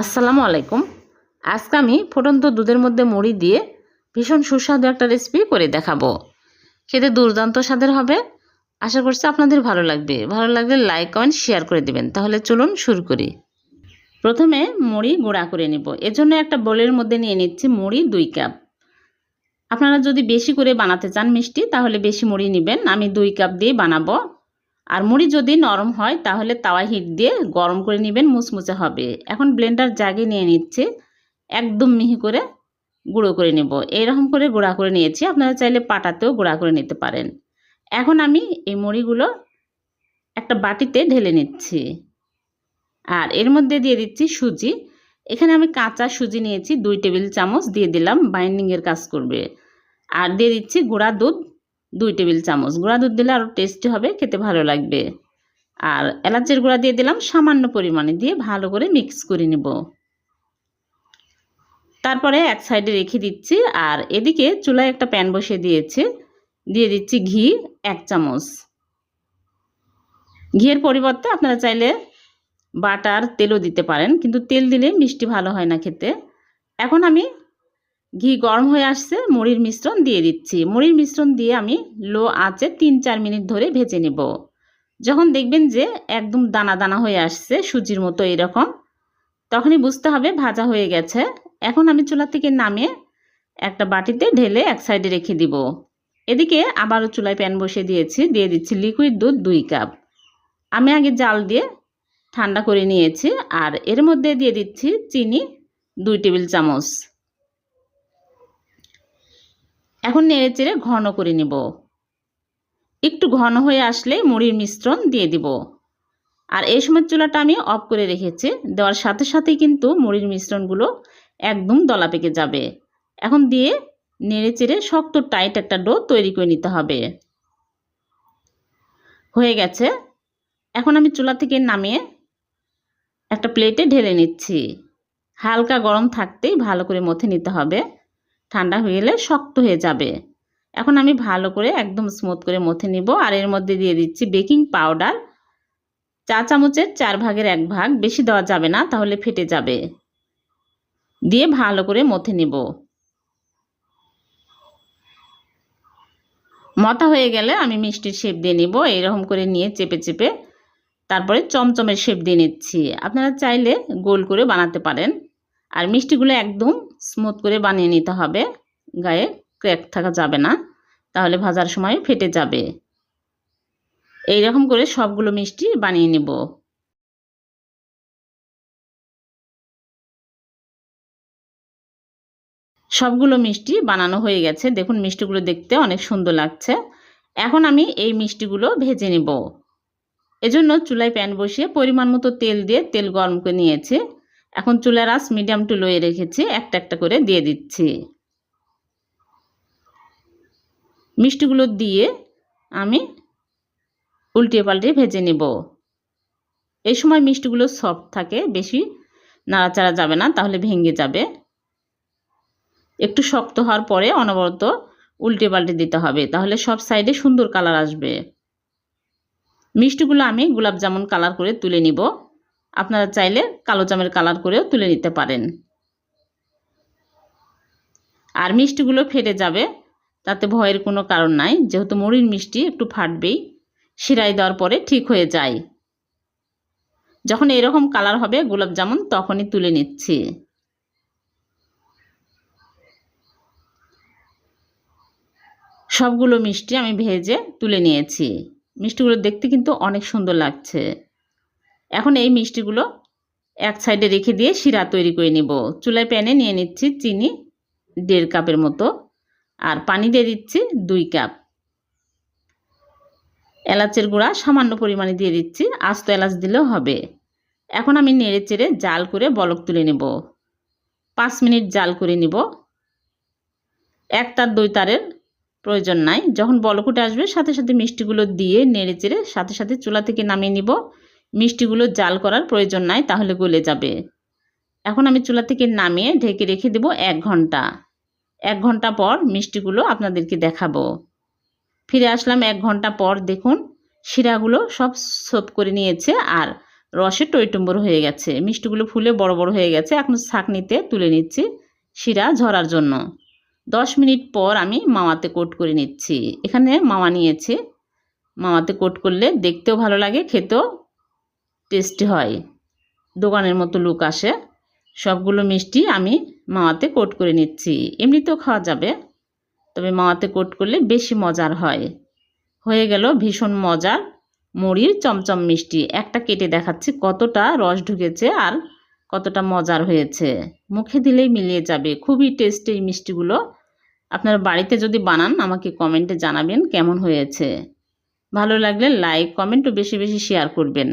আসসালামু আলাইকুম। আজকে আমি ফুটন্ত দুধের মধ্যে মুড়ি দিয়ে ভীষণ সুস্বাদু একটা রেসিপি করে দেখাবো। খেতে দুর্দান্ত স্বাদের হবে। আশা করছি আপনাদের ভালো লাগবে। ভালো লাগলে লাইক কমেন্ট শেয়ার করে দিবেন। তাহলে চলুন শুরু করি। প্রথমে মুড়ি গুঁড়া করে নেব। এজন্য একটা বোলের মধ্যে নিয়ে নিচ্ছি মুড়ি দুই কাপ আপনারা যদি বেশি করে বানাতে চান মিষ্টি, তাহলে বেশি মুড়ি নেবেন। আমি দুই কাপ দিয়ে বানাবো। আর মুড়ি যদি নরম হয়, তাহলে তাওয়া হিট দিয়ে গরম করে নেবেন মুচমুচে হবে। এখন ব্লেন্ডার জাগে নিয়ে নিচ্ছে। একদম মিহি করে গুঁড়ো করে নেব। এইরকম করে গুঁড়া করে নিয়েছি। আপনারা চাইলে পাটাতেও গুঁড়া করে নিতে পারেন। এখন আমি এই মুড়িগুলো একটা বাটিতে ঢেলে নিচ্ছি। আর এর মধ্যে দিয়ে দিচ্ছি সুজি। এখানে আমি কাঁচা সুজি নিয়েছি, দুই টেবিল চামচ দিয়ে দিলাম। বাইন্ডিংয়ের কাজ করবে। আর দিয়ে দিচ্ছি গুঁড়া দুধ। দুই টেবিল চামচ গুঁড়া দুধ দিলে আরও টেস্টি হবে, খেতে ভালো লাগবে। আর এলাচের গুঁড়া দিয়ে দিলাম, সামান্য পরিমাণে দিয়ে ভালো করে মিক্স করে নেব। তারপরে এক সাইডে রেখে দিচ্ছি, আর এদিকে চুলায় একটা প্যান বসিয়ে দিয়েছি। দিয়ে দিচ্ছি ঘি, এক চামচ। ঘিয়ের পরিবর্তে আপনারা চাইলে বাটার তেলও দিতে পারেন, কিন্তু তেল দিলে মিষ্টি ভালো হয় না খেতে। এখন আমি ঘি গরম হয়ে আসছে, মুড়ির মিশ্রণ দিয়ে দিচ্ছি। মুড়ির মিশ্রণ দিয়ে আমি লো আঁচে তিন চার মিনিট ধরে ভেজে নেব। যখন দেখবেন যে একদম দানা দানা হয়ে আসছে, সুজির মতো এরকম, তখনই বুঝতে হবে ভাজা হয়ে গেছে। এখন আমি চুলা থেকে নামিয়ে একটা বাটিতে ঢেলে এক সাইডে রেখে দিব। এদিকে আবারও চুলায় প্যান বসিয়ে দিয়েছি, দিয়ে দিচ্ছি লিকুইড দুধ দুই কাপ। আমি আগে জাল দিয়ে ঠান্ডা করে নিয়েছি, আর এর মধ্যে দিয়ে দিচ্ছি চিনি দুই টেবিল চামচ। এখন নেড়ে চেড়ে ঘন করে নেব। একটু ঘন হয়ে আসলে মুড়ির মিশ্রণ দিয়ে দিব। আর এই সময় চুলাটা আমি অফ করে রেখেছি। দেওয়ার সাথে সাথেই কিন্তু মুড়ির মিশ্রণগুলো একদম দলা পেকে যাবে। এখন দিয়ে নেড়ে চেড়ে শক্ত টাইট একটা ডো তৈরি করে নিতে হবে। হয়ে গেছে। এখন আমি চুলা থেকে নামিয়ে একটা প্লেটে ঢেলে নিচ্ছি। হালকা গরম থাকতেই ভালো করে মথে নিতে হবে। ঠান্ডা হয়ে গেলে শক্ত হয়ে যাবে। এখন আমি ভালো করে একদম স্মুথ করে মথে নিব। আর এর মধ্যে দিয়ে দিচ্ছি বেকিং পাউডার চা চামচের চার ভাগের এক ভাগ। বেশি দেওয়া যাবে না, তাহলে ফেটে যাবে। দিয়ে ভালো করে মথে নিব। মতা হয়ে গেলে আমি মিষ্টির শেপ দিয়ে নিব। এইরকম করে নিয়ে চেপে চেপে তারপরে চমচমের শেপ দিয়ে নিচ্ছি। আপনারা চাইলে গোল করে বানাতে পারেন। আর মিষ্টিগুলো একদম স্মুথ করে বানিয়ে নিতে হবে। গায়ে ক্র্যাক থাকা যাবে না। তাহলে ভাজার সময় ফেটে যাবে। এই রকম করে সবগুলো মিষ্টি বানিয়ে নেব। সবগুলো মিষ্টি বানানো হয়ে গেছে। দেখুন মিষ্টিগুলো দেখতে অনেক সুন্দর লাগছে। এখন আমি এই মিষ্টিগুলো ভেজে নেব। এজন্য চুলায় প্যান বসিয়ে পরিমাণ মতো তেল দিয়ে তেল গরম করে নিয়েছি। এখন চুলার আঁচ মিডিয়াম টু লোয়ে রেখেছি, একটা একটা করে দিয়ে দিচ্ছি। মিষ্টিগুলো দিয়ে আমি উল্টিয়ে পাল্টে ভেজে নেব। এই সময় মিষ্টিগুলো সফট থাকে, বেশি নাড়াচাড়া যাবে না, তাহলে ভেঙে যাবে। একটু শক্ত হওয়ার পরে অনবরত উল্টে পাল্টে দিতে হবে, তাহলে সব সাইডে সুন্দর কালার আসবে। মিষ্টিগুলো আমি গোলাপ জামুন কালার করে তুলে নিব। আপনারা চাইলে কালো জামের কালার করেও তুলে নিতে পারেন। আর মিষ্টিগুলো ফেটে যাবে, তাতে ভয়ের কোনো কারণ নাই। যেহেতু মুড়ির মিষ্টি একটু ফাটবেই শিরাই দেওয়ার পরে ঠিক হয়ে যায়। যখন এরকম কালার হবে গোলাপ জামুন, তখনই তুলে নিচ্ছি। সবগুলো মিষ্টি আমি ভেজে তুলে নিয়েছি। মিষ্টিগুলো দেখতে কিন্তু অনেক সুন্দর লাগছে। এখন এই মিষ্টিগুলো এক সাইডে রেখে দিয়ে শিরা তৈরি করে নিব। চুলায় প্যানে নিয়ে নিচ্ছি চিনি দেড় কাপের মতো আর পানি দিয়ে দিচ্ছি দুই কাপ। এলাচের গুঁড়া সামান্য পরিমাণে দিয়ে দিচ্ছি, আস্ত এলাচ দিলেও হবে। এখন আমি নেড়ে চেড়ে জাল করে বলক তুলে নেব। পাঁচ মিনিট জাল করে নিব। এক তার দুই তারের প্রয়োজন নাই। যখন বলকুটে আসবে, সাথে সাথে মিষ্টিগুলো দিয়ে নেড়ে চেড়ে সাথে সাথে চুলা থেকে নামিয়ে নিব। মিষ্টিগুলো জাল করার প্রয়োজন নাই, তাহলে গলে যাবে। এখন আমি চুলা থেকে নামিয়ে ঢেকে রেখে দেব এক ঘণ্টা। এক ঘণ্টা পর মিষ্টিগুলো আপনাদেরকে দেখাবো। ফিরে আসলাম এক ঘণ্টা পর, দেখুন, শিরাগুলো সব সোপ করে নিয়েছে আর রসে টইটুম্বর হয়ে গেছে। মিষ্টিগুলো ফুলে বড় বড় হয়ে গেছে। এখন ছাঁকনিতে তুলে নিচ্ছি শিরা ঝরার জন্য। দশ মিনিট পর আমি মাওয়াতে কোট করে নিচ্ছি। এখানে মাওয়া নিয়েছি। মাওয়াতে কোট করলে দেখতেও ভালো লাগে, খেতেও টেস্টি হয়। দোকানের মতো লুক আসে। সবগুলো মিষ্টি আমি মাওয়াতে কোট করে নিচ্ছি। এমনিতেও খাওয়া যাবে। তবে মাওয়াতে কোট করলে বেশি মজার হয়। হয়ে গেল ভীষণ মজার মুড়ির চমচম মিষ্টি। একটা কেটে দেখাচ্ছি কতটা রস ঢুকেছে আর কতটা মজার হয়েছে। মুখে দিলেই মিলিয়ে যাবে। খুবই টেস্টি এই মিষ্টিগুলো। আপনার বাড়িতে যদি বানান, আমাকে কমেন্টে জানাবেন কেমন হয়েছে। ভালো লাগলে লাইক কমেন্ট ও বেশি বেশি শেয়ার করবেন।